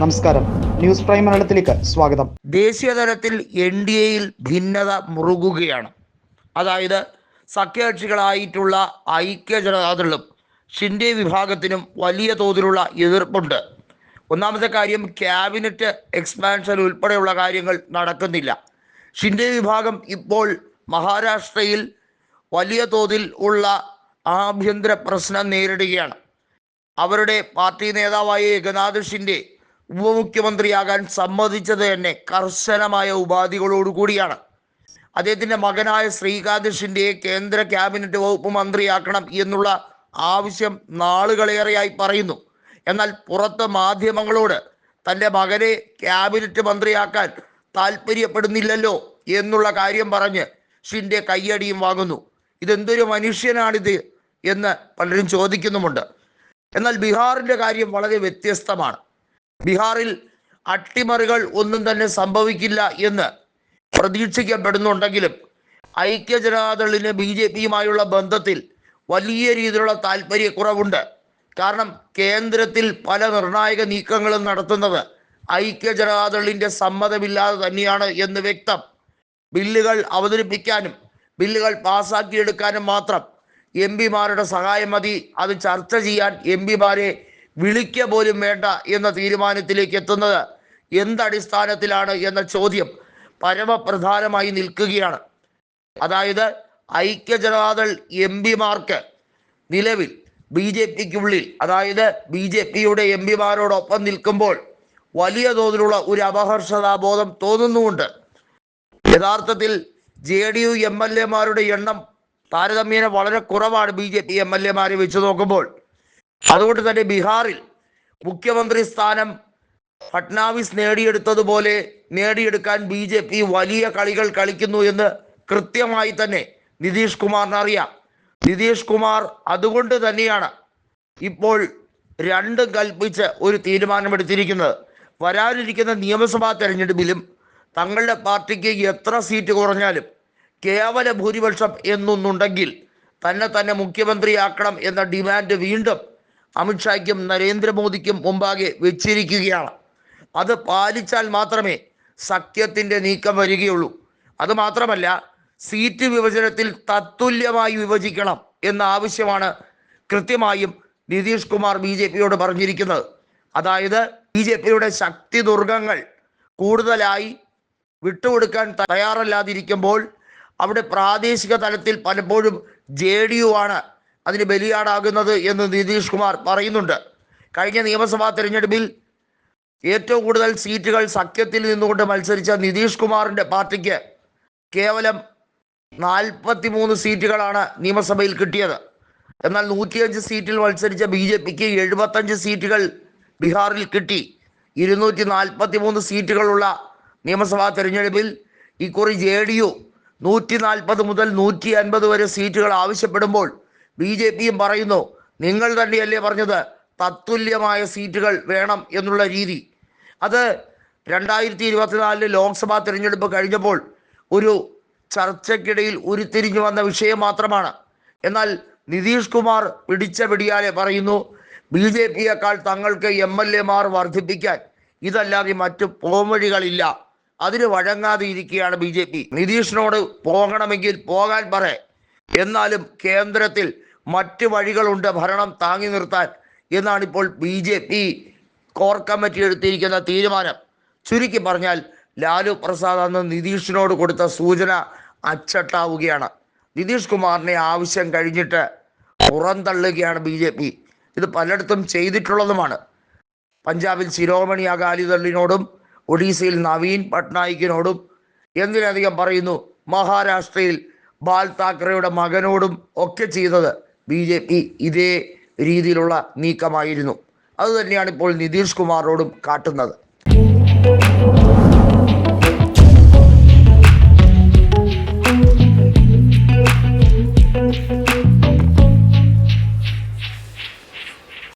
നമസ്കാരം. News prime മലയാളത്തിലേക്ക് സ്വാഗതം. ദേശീയതലത്തിൽ എൻ ഡി എയിൽ ഭിന്നത മുറുകുകയാണ്. അതായത് സഖ്യകക്ഷികളായിട്ടുള്ള ഐക്യ ജനതാദളും ഷിൻഡെ വിഭാഗത്തിനും വലിയ തോതിലുള്ള എതിർപ്പുണ്ട്. ഒന്നാമത്തെ കാര്യം ക്യാബിനറ്റ് എക്സ്പാൻഷൻ ഉൾപ്പെടെയുള്ള കാര്യങ്ങൾ നടക്കുന്നില്ല. ഷിൻഡെ വിഭാഗം ഇപ്പോൾ മഹാരാഷ്ട്രയിൽ വലിയ തോതിൽ ഉള്ള ആഭ്യന്തര പ്രശ്നം നേരിടുകയാണ്. അവരുടെ പാർട്ടി നേതാവായ ഏകനാഥ് ഷിൻഡെ ഉപമുഖ്യമന്ത്രിയാകാൻ സമ്മതിച്ചത് തന്നെ കർശനമായ ഉപാധികളോടുകൂടിയാണ് അദ്ദേഹത്തിന്റെ മകനായ ശ്രീകാന്ത് ഷിൻഡെയെ കേന്ദ്ര ക്യാബിനറ്റ് വകുപ്പ് മന്ത്രിയാക്കണം എന്നുള്ള ആവശ്യം നാളുകളേറെയായി പറയുന്നു. എന്നാൽ പുറത്ത് മാധ്യമങ്ങളോട് തന്റെ മകനെ ക്യാബിനറ്റ് മന്ത്രിയാക്കാൻ താല്പര്യപ്പെടുന്നില്ലല്ലോ എന്നുള്ള കാര്യം പറഞ്ഞ് ഷിൻഡെ കയ്യടിയും വാങ്ങുന്നു. ഇതെന്തൊരു മനുഷ്യനാണിത് എന്ന് പലരും ചോദിക്കുന്നുമുണ്ട്. എന്നാൽ ബീഹാറിന്റെ കാര്യം വളരെ വ്യത്യസ്തമാണ്. ബീഹാറിൽ അട്ടിമറികൾ ഒന്നും തന്നെ സംഭവിക്കില്ല എന്ന് പ്രതീക്ഷിക്കപ്പെടുന്നുണ്ടെങ്കിലും ഐക്യ ജനതാദളിന് ബി ജെ പിയുമായുള്ള ബന്ധത്തിൽ വലിയ രീതിയിലുള്ള താല്പര്യക്കുറവുണ്ട് കാരണം കേന്ദ്രത്തിൽ പല നിർണായക നീക്കങ്ങളും നടത്തുന്നത് ഐക്യ ജനതാദളിന്റെ സമ്മതമില്ലാതെ തന്നെയാണ് എന്ന് വ്യക്തം. ബില്ലുകൾ അവതരിപ്പിക്കാനും ബില്ലുകൾ പാസ്സാക്കിയെടുക്കാനും മാത്രം എം പിമാരുടെ സഹായം മതി. അത് ചർച്ച ചെയ്യാൻ എം പിമാരെ വിളിക്ക പോലും വേണ്ട എന്ന തീരുമാനത്തിലേക്ക് എത്തുന്നത് എന്തടിസ്ഥാനത്തിലാണ് എന്ന ചോദ്യം പരമപ്രധാനമായി നിൽക്കുകയാണ്. അതായത് ഐക്യ ജനതാദൾ എം പിമാർക്ക് നിലവിൽ ബി ജെ പിക്കുള്ളിൽ അതായത് ബി ജെ പിയുടെ എം പിമാരോടൊപ്പം നിൽക്കുമ്പോൾ വലിയ തോതിലുള്ള ഒരു അപഹർഷതാബോധം തോന്നുന്നുമുണ്ട്. യഥാർത്ഥത്തിൽ J D U M L എമാരുടെ എണ്ണം താരതമ്യേന വളരെ കുറവാണ് B J P M L എമാരെ വെച്ച് നോക്കുമ്പോൾ. അതുകൊണ്ട് തന്നെ ബീഹാറിൽ മുഖ്യമന്ത്രി സ്ഥാനം ഫട്നാവിസ് നേടിയെടുത്തതുപോലെ നേടിയെടുക്കാൻ ബി ജെ പി വലിയ കളികൾ കളിക്കുന്നു എന്ന് കൃത്യമായി തന്നെ നിതീഷ് കുമാറിന് അറിയാം. നിതീഷ് കുമാർ അതുകൊണ്ട് തന്നെയാണ് ഇപ്പോൾ രണ്ടും കൽപ്പിച്ച് ഒരു തീരുമാനമെടുത്തിരിക്കുന്നത്. വരാനിരിക്കുന്ന നിയമസഭാ തെരഞ്ഞെടുപ്പിലും തങ്ങളുടെ പാർട്ടിക്ക് എത്ര സീറ്റ് കുറഞ്ഞാലും കേവല ഭൂരിപക്ഷം എന്നൊന്നുണ്ടെങ്കിൽ തന്നെ തന്നെ മുഖ്യമന്ത്രിയാക്കണം എന്ന ഡിമാൻഡ് വീണ്ടും അമിത്ഷായ്ക്കും നരേന്ദ്രമോദിക്കും മുമ്പാകെ വെച്ചിരിക്കുകയാണ്. അത് പാലിച്ചാൽ മാത്രമേ സഖ്യത്തിന്റെ നീക്കം വരികയുള്ളൂ. അതുമാത്രമല്ല സീറ്റ് വിഭജനത്തിൽ തത്തുല്യമായി വിഭജിക്കണം എന്ന ആവശ്യമാണ് കൃത്യമായും നിതീഷ് കുമാർ ബി ജെ പിയോട് പറഞ്ഞിരിക്കുന്നത്. അതായത് ബി ജെ പിയുടെ ശക്തി ദുർഗങ്ങൾ കൂടുതലായി വിട്ടുകൊടുക്കാൻ തയ്യാറല്ലാതിരിക്കുമ്പോൾ അവിടെ പ്രാദേശിക തലത്തിൽ പലപ്പോഴും ജെ ഡി യു ആണ് അതിന് ബലിയാടാകുന്നത് എന്ന് നിതീഷ് കുമാർ പറയുന്നുണ്ട്. കഴിഞ്ഞ നിയമസഭാ തെരഞ്ഞെടുപ്പിൽ ഏറ്റവും കൂടുതൽ സീറ്റുകൾ സഖ്യത്തിൽ നിന്നുകൊണ്ട് മത്സരിച്ച നിതീഷ് കുമാറിന്റെ പാർട്ടിക്ക് കേവലം നാൽപ്പത്തി മൂന്ന് സീറ്റുകളാണ് നിയമസഭയിൽ കിട്ടിയത്. എന്നാൽ നൂറ്റിയഞ്ച് സീറ്റിൽ മത്സരിച്ച ബി ജെ പിക്ക് എഴുപത്തഞ്ച് സീറ്റുകൾ ബീഹാറിൽ കിട്ടി. ഇരുന്നൂറ്റി നാൽപ്പത്തി മൂന്ന് സീറ്റുകളുള്ള നിയമസഭാ തെരഞ്ഞെടുപ്പിൽ ഇക്കുറി ജെ ഡി യു നൂറ്റി നാൽപ്പത് മുതൽ നൂറ്റി അൻപത് വരെ സീറ്റുകൾ ആവശ്യപ്പെടുമ്പോൾ ബി ജെ പിയും പറയുന്നു നിങ്ങൾ തന്നെയല്ലേ പറഞ്ഞത് തത്തുല്യമായ സീറ്റുകൾ വേണം എന്നുള്ള രീതി. അത് രണ്ടായിരത്തി ഇരുപത്തിനാലിൽ ലോക്സഭാ തിരഞ്ഞെടുപ്പ് കഴിഞ്ഞപ്പോൾ ഒരു ചർച്ചയ്ക്കിടയിൽ ഉരുത്തിരിഞ്ഞു വന്ന വിഷയം മാത്രമാണ്. എന്നാൽ നിതീഷ് കുമാർ പിടിച്ച പിടിയാലെ പറയുന്നു ബി ജെ പിയേക്കാൾ തങ്ങൾക്ക് എം എൽ എമാർ വർദ്ധിപ്പിക്കാൻ ഇതല്ലാതെ മറ്റു പോംവഴികളില്ല. അതിന് വഴങ്ങാതെ ഇരിക്കുകയാണ് ബി ജെ പി. നിതീഷിനോട് പോകണമെങ്കിൽ പോകാൻ പറ. എന്നാലും കേന്ദ്രത്തിൽ മറ്റ് വഴികളുണ്ട് ഭരണം താങ്ങി നിർത്താൻ എന്നാണ് ഇപ്പോൾ B J P core committee എടുത്തിരിക്കുന്ന തീരുമാനം. ചുരുക്കി പറഞ്ഞാൽ ലാലു പ്രസാദ് അന്ന് നിതീഷിനോട് കൊടുത്ത സൂചന അച്ചട്ടാവുകയാണ്. നിതീഷ് കുമാറിനെ ആവശ്യം കഴിഞ്ഞിട്ട് പുറന്തള്ളുകയാണ് ബി ജെ പി. ഇത് പലയിടത്തും ചെയ്തിട്ടുള്ളതുമാണ്. പഞ്ചാബിൽ ശിരോമണി അകാലിദളിനോടും ഒഡീസയിൽ നവീൻ പട്നായിക്കിനോടും എന്തിനധികം പറയുന്നു മഹാരാഷ്ട്രയിൽ ബാൽ താക്കറെയുടെ മകനോടും ഒക്കെ ചെയ്തത്. ബി ജെ പി ഇതേ രീതിയിലുള്ള നീക്കമായിരുന്നു. അതുതന്നെയാണ് ഇപ്പോൾ നിതീഷ് കുമാറിനോടും കാട്ടുന്നത്.